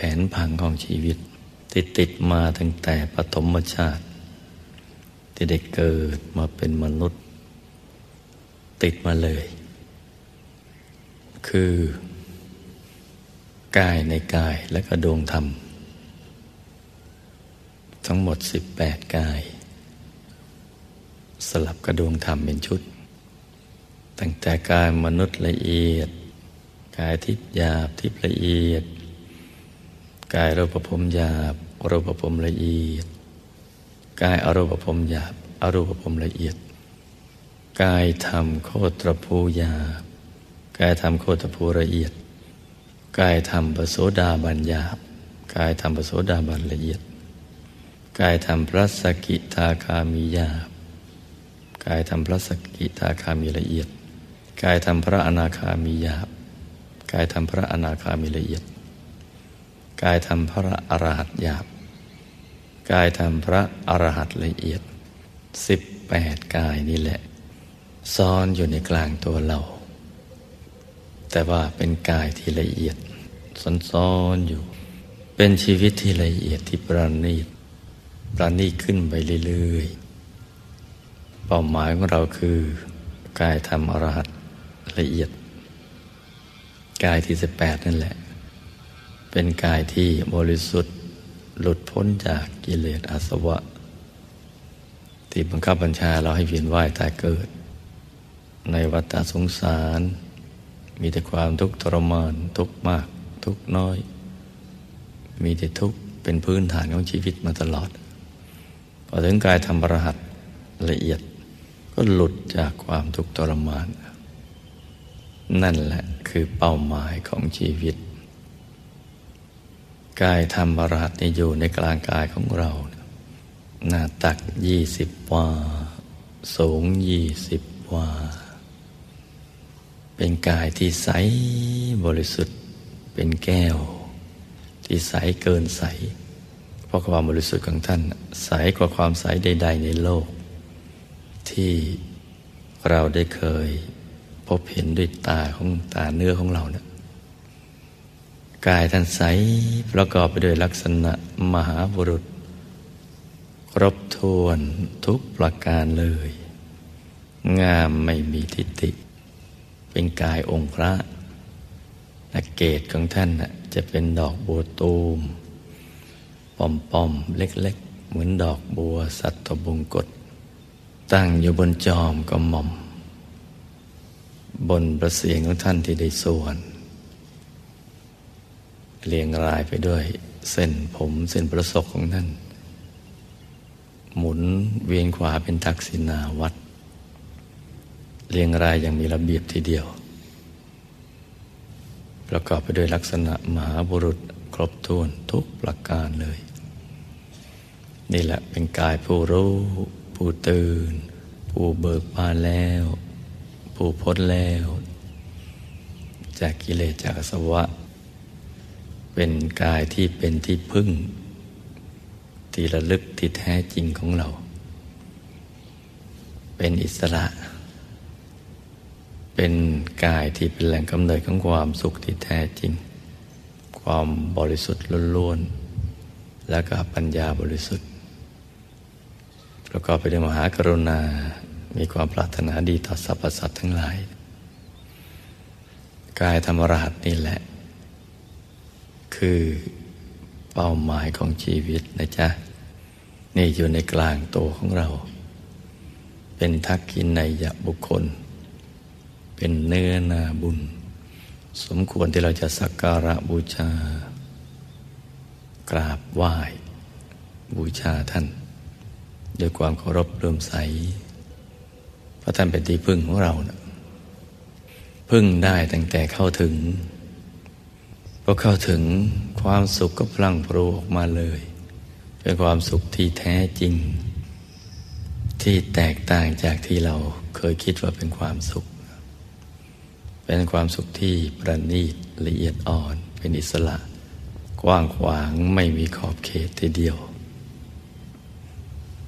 แผนผังของชีวิตที่ติดมาตั้งแต่ปฐมชาติ ที่ได้เกิดมาเป็นมนุษย์ ติดมาเลย คือกายในกายและก็ดวงธรรม ทั้งหมดสิบแปดกาย สลับกระดวงธรรมเป็นชุด ตั้งแต่กายมนุษย์ละเอียด กายทิพยาบทิพย์ละเอียด กายรูปภพหยาบรูปภพละเอียด กายอรูปภพหยาบอรูปภพละเอียด กายธรรมโคตรภูหยาบกายธรรมโคตรภูละเอียด กายธรรมปโสดาบัญหยาบกายธรรมปโสดาบันละเอียด กายธรรมพระสกิทาคามีหยาบกายธรรมพระสกิทาคามีละเอียด กายธรรมพระอนาคามีหยาบกายธรรมพระอนาคามีละเอียด กายธรรมพระอรหัตหยาบ กายธรรมพระอรหัตละเอียดสิบแปดกายนี่แหละซ้อนอยู่ในกลางตัวเรา แต่ว่าเป็นกายที่ละเอียดซ้อนๆอยู่ เป็นชีวิตที่ละเอียดที่ประณีตประณีตขึ้นไปเรื่อยๆ เป้าหมายของเราคือ กายธรรมอรหัตละเอียด กายที่สิบแปดนั่นแหละ เป็นกายที่บริสุทธิ์หลุดพ้นจากกิเลสอาสวะ ที่บังคับบัญชาเราให้เวียนว่ายตายเกิด ในวัฏสงสาร มีแต่ความทุกข์ทรมานทุกข์มาก ทุกข์น้อย มีแต่ทุกข์เป็นพื้นฐานของชีวิตมาตลอด พอถึงกายธรรมรหัสละเอียดก็หลุดจากความทุกข์ทรมาน นั่นแหละคือเป้าหมายของชีวิต กายธรรมรหัสนี่อยู่ในกลางกายของเรา หน้าตักยี่สิบวา สูงยี่สิบวา เป็นกายที่ใสบริสุทธิ์ เป็นแก้ว ที่ใสเกินใส เพราะความบริสุทธิ์ของท่าน ใสกว่าความใสใด ๆ ในโลก ที่เราได้เคยพบเห็นด้วยตาของตาเนื้อของเราเนี่ย กายท่านใสประกอบไปด้วยลักษณะมหาบุรุษ ครบถ้วนทุกประการเลย งามไม่มีทิฏฐิ เป็นกายองค์พระนักเกตของท่านจะเป็นดอกบัวตูมปอมปอมเล็กๆ เหมือนดอกบัวสัตบงกฎตั้งอยู่บนจอมกระหม่อม บนประเสียงของท่านที่ได้ส่วน เรียงรายไปด้วยเส้นผมเส้นประศกของท่าน หมุนเวียนขวาเป็นทักษิณาวัด เรียงรายอย่างมีระเบียบทีเดียว ประกอบไปด้วยลักษณะมหาบุรุษครบถ้วนทุกประการเลย นี่แหละเป็นกายผู้รู้ ผู้ตื่น ผู้เบิกบานแล้ว ผู้พ้นแล้ว จากกิเลสจากสวะ เป็นกายที่เป็นที่พึ่ง ที่ระลึกที่แท้จริงของเรา เป็นอิสระ เป็นกายที่เป็นแหล่งกำเนิดของความสุขที่แท้จริง ความบริสุทธิ์ล้วนๆแล้วก็ปัญญาบริสุทธิ์ ประกอบไปด้วยมหากรุณา มีความปรารถนาดีต่อสรรพสัตว์ทั้งหลาย กายธรรมรหัสนี่แหละ คือเป้าหมายของชีวิตนะจ๊ะ นี่อยู่ในกลางตัวของเรา เป็นทักกินในยบุคคล เป็นเนื้อนาบุญ สมควรที่เราจะสักการะบูชา กราบไหว้ บูชาท่าน ด้วยความเคารพเริ่มใสเพราะท่านเป็นที่พึ่งของเรานะพึ่งได้ตั้งแต่เข้าถึง พอเข้าถึงความสุขก็พลังพรูออกมาเลย เป็นความสุขที่แท้จริง ที่แตกต่างจากที่เราเคยคิดว่าเป็นความสุข เป็นความสุขที่ประณีตละเอียดอ่อน เป็นอิสระ กว้างขวางไม่มีขอบเขตทีเดียว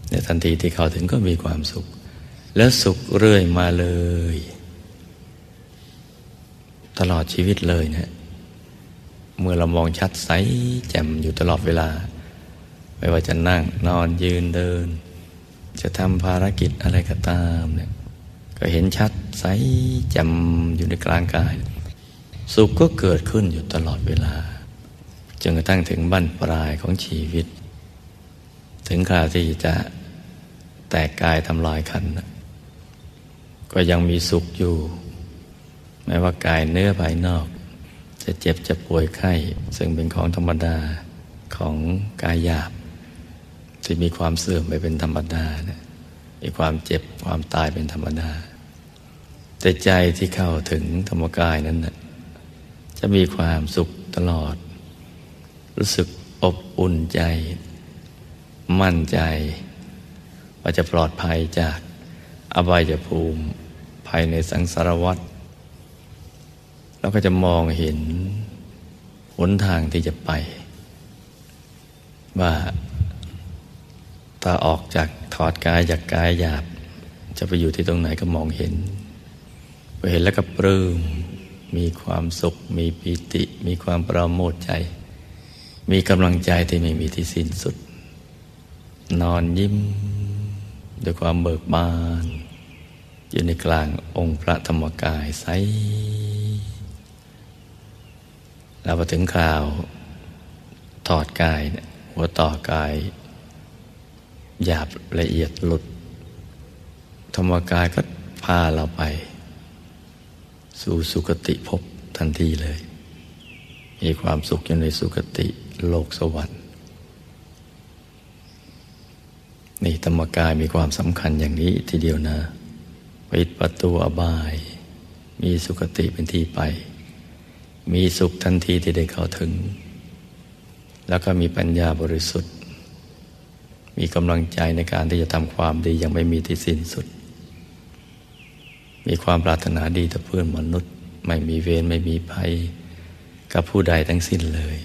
ในทันทีที่เข้าถึงก็มีความสุข แล้วสุขเรื่อยมาเลย ตลอดชีวิตเลยเนะี่ย เมื่อเรามองชัดใสแจ่มอยู่ตลอดเวลา ไม่ว่าจะนั่งนอนยืนเดิน จะทำภารกิจอะไรก็ตามเนี่ยก็เห็นชัดใสแจ่มอยู่ในกลางกาย สุขก็เกิดขึ้นอยู่ตลอดเวลาจนกระทั่งถึงบั้นปลายของชีวิต ถึงคราวที่จะแตกกายทำลายขัน ก็ยังมีสุขอยู่ แม้ว่ากายเนื้อภายนอก จะเจ็บจะป่วยไข้ ซึ่งเป็นของธรรมดาของกายหยาบที่มีความเสื่อมไปเป็นธรรมดานะมีความเจ็บความตายเป็นธรรมดา แต่ใจที่เข้าถึงธรรมกายนั้นนะจะมีความสุขตลอด รู้สึกอบอุ่นใจ มั่นใจ ว่าจะปลอดภัยจากอบายภูมิ ภายในสังสารวัฏ แล้วก็จะมองเห็นหนทางที่จะไป ว่าถ้าออกจากถอดกายจากกายหยาบ จะไปอยู่ที่ตรงไหนก็มองเห็นไปเห็นแล้วก็ปลื้มมีความสุข มีปิติ มีความประโมทใจ มีกำลังใจที่ไม่มีที่สิ้นสุด นอนยิ้ม ด้วยความเบิกบาน อยู่ในกลางองค์พระธรรมกายใส เราพอถึงคราวถอดกายเนี่ยหัวต่อกาย หยาบละเอียดหลุด ธรรมกายก็พาเราไป สู่สุคติภพทันทีเลย มีความสุขอยู่ในสุคติโลกสวรรค์นี่ธรรมกายมีความสำคัญอย่างนี้ทีเดียวนะปิดประตูอบาย มีสุคติเป็นที่ไป มีสุขทันทีที่ได้เข้าถึง แล้วก็มีปัญญาบริสุทธิ์ มีกำลังใจในการที่จะทำความดีอย่างไม่มีที่สิ้นสุด มีความปรารถนาดีต่อเพื่อนมนุษย์ ไม่มีเวรไม่มีภัย กับผู้ใดทั้งสิ้นเลย